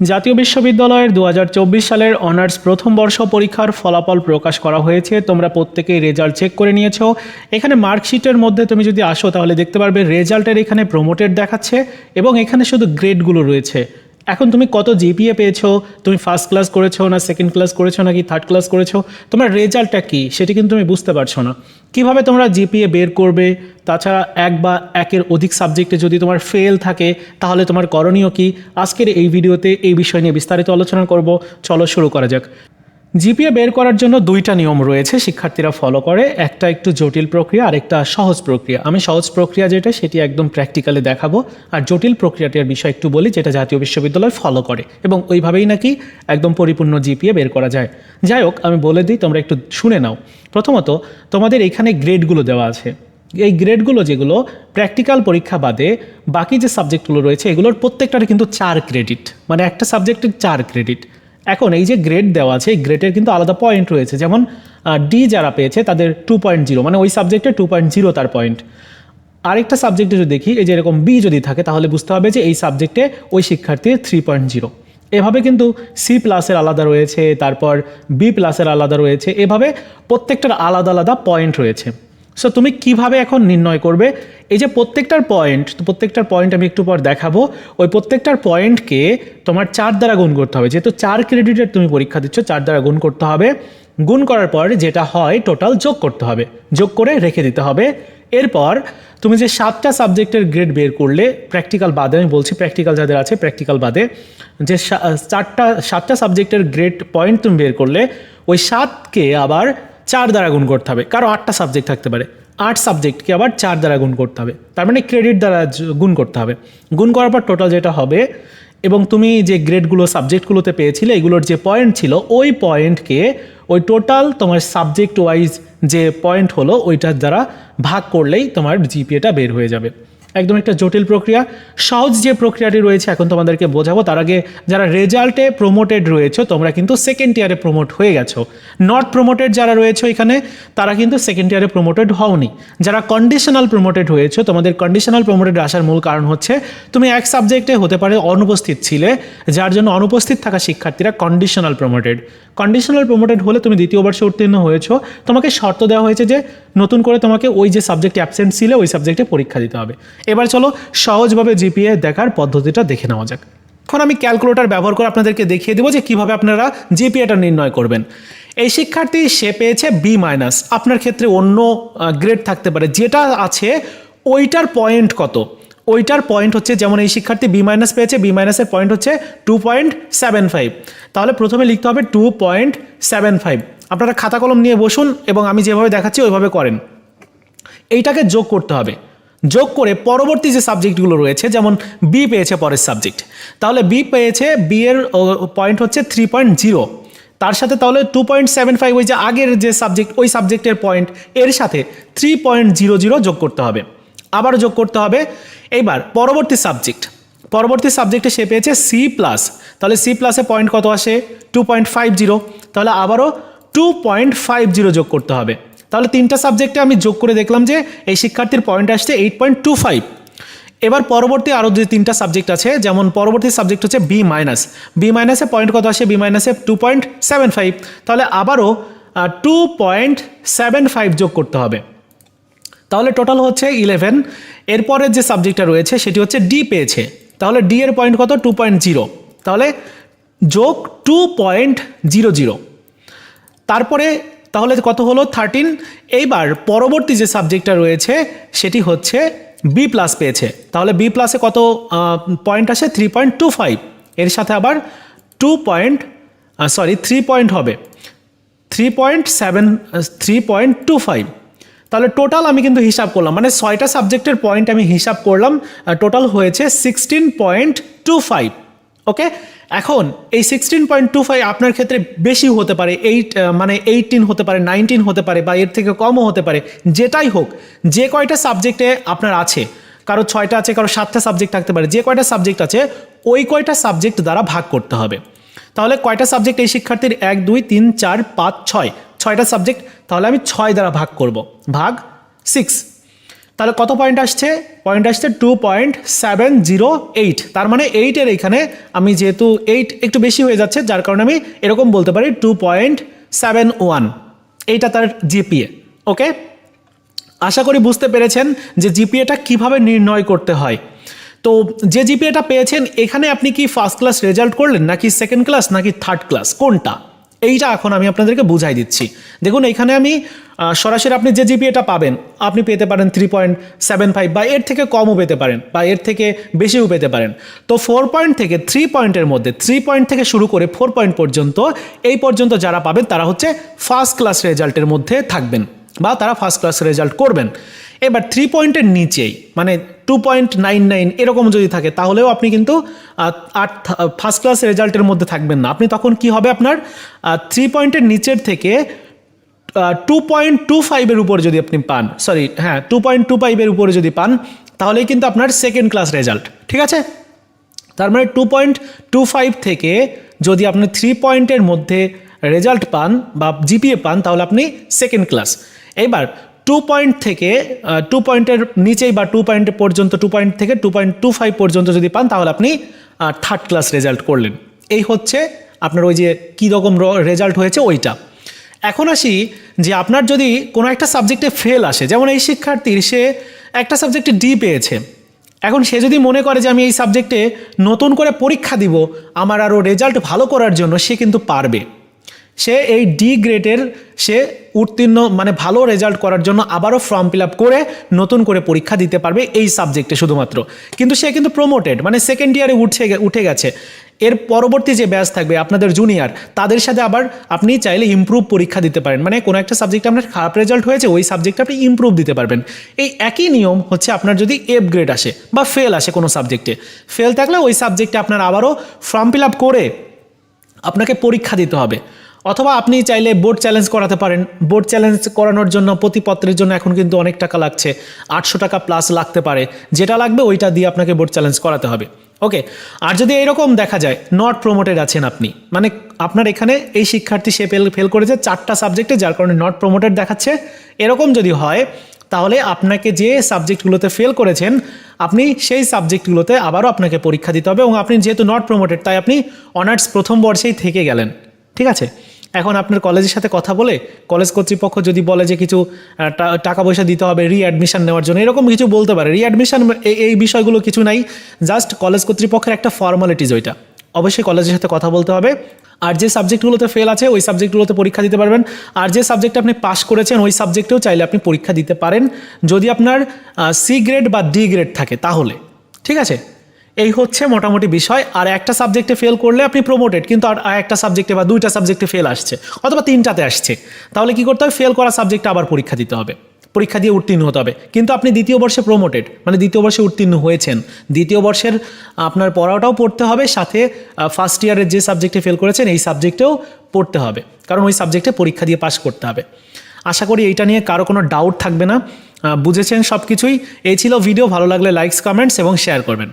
জাতীয় বিশ্ববিদ্যালয়ের দু হাজার চব্বিশ সালের অনার্স প্রথম বর্ষ পরীক্ষার ফলাফল প্রকাশ করা হয়েছে। তোমরা প্রত্যেকেই রেজাল্ট চেক করে নিয়েছ। এখানে মার্কশিটের মধ্যে তুমি যদি আসো তাহলে দেখতে পারবে, রেজাল্টের এখানে প্রোমোটেড দেখাচ্ছে এবং এখানে শুধু গ্রেডগুলো রয়েছে। এখন তুমি কত জিপিএ পেয়েছ? তুমি ফার্স্ট ক্লাস করেছ না সেকেন্ড ক্লাস করেছ নাকি থার্ড ক্লাস করেছ? তোমার রেজাল্টটা কী? সেটি কিন্তু তুমি বুঝতে পারছ না। কীভাবে তোমরা জিপিএ বের করবে? তাছাড়া এক বা একের অধিক সাবজেক্টে যদি তোমার ফেল থাকে, তাহলে তোমার করণীয় কি? আজকের এই ভিডিওতে এই বিষয় নিয়ে বিস্তারিত আলোচনা করব। চলো শুরু করা যাক। জিপিএ বের করার জন্য দুইটা নিয়ম রয়েছে, শিক্ষার্থীরা ফলো করে। একটা একটু জটিল প্রক্রিয়া আর একটা সহজ প্রক্রিয়া। আমি সহজ প্রক্রিয়া যেটা, সেটি একদম প্র্যাকটিক্যালি দেখাবো। আর জটিল প্রক্রিয়াটির বিষয় একটু বলি, যেটা জাতীয় বিশ্ববিদ্যালয় ফলো করে। এবং ওইভাবেই নাকি একদম পরিপূর্ণ জিপিএ বের করা যায়। যাই হোক, আমি বলে দিই, তোমরা একটু শুনে নাও। প্রথমত, তোমাদের এখানে গ্রেডগুলো দেওয়া আছে। এই গ্রেডগুলো যেগুলো প্র্যাকটিক্যাল পরীক্ষা বাদে বাকি যে সাবজেক্টগুলো রয়েছে, এগুলোর প্রত্যেকটার কিন্তু চার ক্রেডিট মানে একটা সাবজেক্টের চার ক্রেডিট এখন এই যে গ্রেড দেওয়া আছে, এই গ্রেডের কিন্তু আলাদা পয়েন্ট রয়েছে। যেমন ডি যারা পেয়েছে, তাদের টু পয়েন্ট জিরো মানে ওই সাবজেক্টে টু পয়েন্ট জিরো তার পয়েন্ট আরেকটা সাবজেক্টে যদি দেখি, এই যে এরকম বি যদি থাকে, তাহলে বুঝতে হবে যে এই সাবজেক্টে ওই শিক্ষার্থীর থ্রি পয়েন্ট জিরো এভাবে কিন্তু সি প্লাসের আলাদা রয়েছে, তারপর বি প্লাসের আলাদা রয়েছে, এভাবে প্রত্যেকটার আলাদা আলাদা পয়েন্ট রয়েছে। সো তুমি কীভাবে এখন নির্ণয় করবে? এই যে প্রত্যেকটার পয়েন্ট তো প্রত্যেকটার পয়েন্ট আমি একটু পর দেখাবো। ওই প্রত্যেকটার পয়েন্টকে তোমার চার দ্বারা গুণ করতে হবে। যেহেতু চার ক্রেডিটের তুমি পরীক্ষা দিচ্ছ, চার দ্বারা গুণ করতে হবে। গুণ করার পর যেটা হয় টোটাল যোগ করতে হবে। যোগ করে রেখে দিতে হবে। এরপর তুমি যে সাতটা সাবজেক্টের গ্রেড বের করলে প্র্যাকটিক্যাল বাদে, আমি বলছি প্র্যাকটিক্যাল যাদের আছে প্র্যাকটিক্যাল বাদে, যে চারটা, সাতটা সাবজেক্টের গ্রেড পয়েন্ট তুমি বের করলে, ওই সাতকে আবার চার দ্বারা গুণ করতে হবে। কারও আটটা সাবজেক্ট থাকতে পারে। আট সাবজেক্টকে আবার চার দ্বারা গুণ করতে হবে। তার মানে ক্রেডিট দ্বারা গুণ করতে হবে। গুণ করার পর টোটাল যেটা হবে এবং তুমি যে গ্রেডগুলো সাবজেক্টগুলোতে পেয়েছিলে, এগুলোর যে পয়েন্ট ছিল, ওই পয়েন্টকে ওই টোটাল তোমার সাবজেক্ট ওয়াইজ যে পয়েন্ট হলো, ওইটার দ্বারা ভাগ করলেই তোমার জিপিএটা বের হয়ে যাবে। একদম একটা জটিল প্রক্রিয়া। সহজ যে প্রক্রিয়াটি রয়েছে, এখন তোমাদেরকে বোঝাবো। তার আগে যারা রেজাল্টে প্রমোটেড রয়েছে, তোমরা কিন্তু সেকেন্ড ইয়ারে প্রমোট হয়ে গেছো। নট প্রমোটেড যারা রয়েছে এখানে, তারা কিন্তু সেকেন্ড ইয়ারে প্রমোটেড হওনি। যারা কন্ডিশনাল প্রমোটেড হয়েছে, তোমাদের কন্ডিশনাল প্রমোটেড আসার মূল কারণ হচ্ছে, তুমি এক সাবজেক্টে হতে পারে অনুপস্থিত ছিলে, যার জন্য অনুপস্থিত থাকা শিক্ষার্থীরা কন্ডিশনাল প্রমোটেড কন্ডিশনাল প্রমোটেড হলে তুমি দ্বিতীয় বর্ষে উত্তীর্ণ হয়েছো। তোমাকে শর্ত দেওয়া হয়েছে যে, নতুন করে তোমাকে ওই যে সাবজেক্টে অ্যাবসেন্ট ছিলে, ওই সাবজেক্টে পরীক্ষা দিতে হবে। এবার চলো সহজভাবে জিপিএ দেখার পদ্ধতিটা দেখে নেওয়া যাক। এখন আমি ক্যালকুলেটার ব্যবহার করে আপনাদেরকে দেখিয়ে দেবো যে কীভাবে আপনারা জিপিএটা নির্ণয় করবেন। এই শিক্ষার্থী সে পেয়েছে বি মাইনাস আপনার ক্ষেত্রে অন্য গ্রেড থাকতে পারে। যেটা আছে, ওইটার পয়েন্ট কত? ওইটার পয়েন্ট হচ্ছে, যেমন এই শিক্ষার্থী বি মাইনাস পেয়েছে বি মাইনাসের পয়েন্ট হচ্ছে টু পয়েন্ট সেভেন ফাইভ তাহলে প্রথমে লিখতে হবে টু পয়েন্ট সেভেন ফাইভ আপনারা খাতা কলম নিয়ে বসুন এবং আমি যেভাবে দেখাচ্ছি, ওইভাবে করেন। এইটাকে যোগ করতে হবে। যোগ করে পরবর্তী যে সাবজেক্টগুলো রয়েছে, যেমন বি পেয়েছে পরের সাবজেক্ট। তাহলে বি পেয়েছে বি এর পয়েন্ট হচ্ছে থ্রি পয়েন্ট জিরো তার সাথে তাহলে টু পয়েন্ট সেভেন ফাইভ ওই যে আগের যে সাবজেক্ট, ওই সাবজেক্টের পয়েন্ট এর সাথে থ্রি পয়েন্ট জিরো জিরো যোগ করতে হবে। আবার যোগ করতে হবে। এইবার পরবর্তী সাবজেক্ট। পরবর্তী সাবজেক্টে সে পেয়েছে সি প্লাস তাহলে সি প্লাসে পয়েন্ট কত আসে? টু পয়েন্ট ফাইভ জিরো তাহলে আবারও টু পয়েন্ট ফাইভ জিরো যোগ করতে হবে। তাহলে তিনটা সাবজেক্টে আমি যোগ করে দেখলাম যে এই শিক্ষার্থীর পয়েন্ট আসছে এইট পয়েন্ট টু ফাইভ এবার পরবর্তী আরও যে তিনটা সাবজেক্ট আছে, যেমন পরবর্তী সাবজেক্ট হচ্ছে বি মাইনাস বি মাইনাসে পয়েন্ট কত আসে? বি মাইনাসে টু পয়েন্ট সেভেন ফাইভ তাহলে আবারও টু পয়েন্ট সেভেন ফাইভ যোগ করতে হবে। তাহলে টোটাল হচ্ছে ইলেভেন এরপরের যে সাবজেক্টটা রয়েছে, সেটি হচ্ছে ডি পেয়েছে। তাহলে ডি এর পয়েন্ট কত? টু পয়েন্ট জিরো তাহলে যোগ টু পয়েন্ট জিরো জিরো তারপরে তাহলে কত হলো? থার্টিন এইবার পরবর্তী যে সাবজেক্টটা রয়েছে, সেটি হচ্ছে বি প্লাস পেয়েছে। তাহলে বি প্লাসে কত পয়েন্ট আসে? থ্রি পয়েন্ট টু ফাইভ এর সাথে আবার two point sorry three point হবে। Three point seven three point two five তাহলে টোটাল আমি কিন্তু হিসাব করলাম। মানে ছয়টা সাবজেক্টের পয়েন্ট আমি হিসাব করলাম। টোটাল হয়েছে sixteen point two five okay এখন এই সিক্সটিন পয়েন্ট টু ফাইভ আপনার ক্ষেত্রে বেশি হতে পারে এইট মানে এইটিন হতে পারে নাইনটিন হতে পারে বা এর থেকে কমও হতে পারে, যেটাই হোক, যে কয়টা সাবজেক্টে আপনার আছে, কারও ছয়টা আছে, কারও সাতটা সাবজেক্ট থাকতে পারে, যে কয়টা সাবজেক্ট আছে, ওই কয়টা সাবজেক্ট দ্বারা ভাগ করতে হবে। তাহলে কয়টা সাবজেক্ট এই শিক্ষার্থীর? এক, দুই, তিন, চার, পাঁচ, ছয়। ছয়টা সাবজেক্ট তাহলে আমি ছয় দ্বারা ভাগ করব। ভাগ সিক্স তাহলে কত পয়েন্ট আসছে? পয়েন্ট আসছে two point seven zero eight তার মানে এইটের এখানে আমি যেহেতু এইট একটু বেশি হয়ে যাচ্ছে, যার কারণে আমি এরকম বলতে পারি টু পয়েন্ট সেভেন ওয়ান এইটা তার জিপিএ ওকে আশা করি বুঝতে পেরেছেন যে জিপিএটা কীভাবে নির্ণয় করতে হয়। তো যে জিপিএটা পেয়েছেন, এখানে আপনি কি ফার্স্ট ক্লাস রেজাল্ট করলেন, নাকি সেকেন্ড ক্লাস নাকি থার্ড ক্লাস কোনটা? এইটা এখন আমি আপনাদেরকে বুঝাই দিচ্ছি। দেখুন, এখানে আমি সরাসরি আপনি যে জিপিএটা পাবেন, আপনি পেতে পারেন থ্রি পয়েন্ট সেভেন ফাইভ বা এর থেকে কমও পেতে পারেন বা এর থেকে বেশিও পেতে পারেন। তো ফোর পয়েন্ট থেকে থ্রি পয়েন্টের মধ্যে থ্রি পয়েন্ট থেকে শুরু করে ফোর পয়েন্ট পর্যন্ত, এই পর্যন্ত যারা পাবেন তারা হচ্ছে ফার্স্ট ক্লাস রেজাল্টের মধ্যে থাকবেন বা তারা ফার্স্ট ক্লাস রেজাল্ট করবেন। এবার থ্রি পয়েন্টের নিচেই মানে টু পয়েন্ট নাইন নাইন এরকম যদি থাকে, তাহলেও আপনি কিন্তু আট ফার্স্ট ক্লাস রেজাল্টের মধ্যে থাকবেন না। আপনি তখন কি হবে আপনার থ্রি পয়েন্টের নিচের থেকে টু পয়েন্ট টু ফাইভের উপর যদি আপনি পান সরি হ্যাঁ টু পয়েন্ট টু ফাইভের উপরে যদি পান, তাহলেই কিন্তু আপনার সেকেন্ড ক্লাস রেজাল্ট ঠিক আছে? তার মানে টু পয়েন্ট টু ফাইভ থেকে যদি আপনি থ্রি পয়েন্টের মধ্যে রেজাল্ট পান বা জিপিএ পান, তাহলে আপনি সেকেন্ড ক্লাস এবার টু পয়েন্ট থেকে টু পয়েন্টের নিচেই বা টু পয়েন্ট পর্যন্ত টু পয়েন্ট থেকে টু পয়েন্ট টু ফাইভ পর্যন্ত যদি পান, তাহলে আপনি থার্ড ক্লাস রেজাল্ট করলেন। এই হচ্ছে আপনার ওই যে কী রকম রেজাল্ট হয়েছে ওইটা। এখন আসি যে আপনার যদি কোনো একটা সাবজেক্টে ফেল আসে, যেমন এই শিক্ষার্থীর, সে একটা সাবজেক্টে ডি পেয়েছে। এখন সে যদি মনে করে যে আমি এই সাবজেক্টে নতুন করে পরীক্ষা দিব, আমার আরও রেজাল্ট ভালো করার জন্য সে কিন্তু পারবে। সে এই ডি গ্রেডের সে উত্তীর্ণ মানে ভালো রেজাল্ট করার জন্য আবারও ফর্ম ফিল আপ করে নতুন করে পরীক্ষা দিতে পারবে এই সাবজেক্টে শুধুমাত্র। কিন্তু সে কিন্তু প্রমোটেড মানে সেকেন্ড ইয়ারে উঠে উঠে গেছে। এর পরবর্তী যে ব্যাচ থাকবে আপনাদের জুনিয়র তাদের সাথে আবার আপনি চাইলে ইমপ্রুভ পরীক্ষা দিতে পারেন। মানে কোনো একটা সাবজেক্টে আপনার খারাপ রেজাল্ট হয়েছে, ওই সাবজেক্টে আপনি ইমপ্রুভ দিতে পারবেন। এই একই নিয়ম হচ্ছে আপনার যদি এফ গ্রেড আসে বা ফেল আসে কোনো সাবজেক্টে ফেল থাকলে ওই সাবজেক্টে আপনার আবারও ফর্ম ফিল আপ করে আপনাকে পরীক্ষা দিতে হবে। অথবা আপনি চাইলে বোর্ড চ্যালেঞ্জ করাতে পারেন। বোর্ড চ্যালেঞ্জ করানোর জন্য প্রতিপত্রের জন্য এখন কিন্তু অনেক টাকা লাগছে। আটশো টাকা প্লাস লাগতে পারে। যেটা লাগবে ওইটা দিয়ে আপনাকে বোর্ড চ্যালেঞ্জ করাতে হবে। ওকে আর যদি এরকম দেখা যায় নট প্রমোটেড আছেন আপনি। মানে আপনার এখানে এই শিক্ষার্থী সে ফেল ফেল করেছে চারটা সাবজেক্টে যার কারণে নট প্রমোটেড দেখাচ্ছে। এরকম যদি হয়, তাহলে আপনাকে যে সাবজেক্টগুলোতে ফেল করেছেন, আপনি সেই সাবজেক্টগুলোতে আবারও আপনাকে পরীক্ষা দিতে হবে এবং আপনি যেহেতু নট প্রমোটেড তাই আপনি অনার্স প্রথম বর্ষেই থেকে গেলেন। ঠিক আছে? এখন আপনার কলেজের সাথে কথা বলে কলেজ কর্তৃপক্ষ যদি বলে যে কিছু টাকা পয়সা দিতে হবে রিঅ্যাডমিশন নেওয়ার জন্য, এরকম কিছু বলতে পারে। রিঅ্যাডমিশন এই বিষয়গুলো কিছু নাই জাস্ট কলেজ কর্তৃপক্ষের একটা ফর্মালিটিজ ওইটা। অবশ্যই কলেজের সাথে কথা বলতে হবে। আর যে সাবজেক্টগুলোতে ফেল আছে, ওই সাবজেক্টগুলোতে পরীক্ষা দিতে পারবেন। আর যে সাবজেক্টে আপনি পাস করেছেন, ওই সাবজেক্টেও চাইলে আপনি পরীক্ষা দিতে পারেন। যদি আপনার সি গ্রেড বা ডি গ্রেড থাকে, তাহলে। ঠিক আছে? এই হচ্ছে মোটামুটি বিষয়। আর একটা সাবজেক্টে ফেল করলে আপনি প্রমোটেড কিন্তু আর একটা সাবজেক্টে বা দুইটা সাবজেক্টে ফেল আসছে, অথবা তিনটাতে আসছে। তাহলে কি করতে হবে? ফেল করা সাবজেক্টে আবার পরীক্ষা দিতে হবে। পরীক্ষা দিয়ে উত্তীর্ণ হতে হবে। কিন্তু আপনি দ্বিতীয় বর্ষে প্রমোটেড মানে দ্বিতীয় বর্ষে উত্তীর্ণ হয়েছেন। দ্বিতীয় বর্ষের আপনার পড়াটাও পড়তে হবে, সাথে ফার্স্ট ইয়ারের যে সাবজেক্টে ফেল করেছেন, এই সাবজেক্টেও পড়তে হবে। কারণ ওই সাবজেক্টে পরীক্ষা দিয়ে পাশ করতে হবে। আশা করি এইটা নিয়ে কারও কোনো ডাউট থাকবে না। বুঝেছেন সব কিছুই এই ছিল ভিডিও ভালো লাগলে লাইকস কমেন্টস এবং শেয়ার করবেন।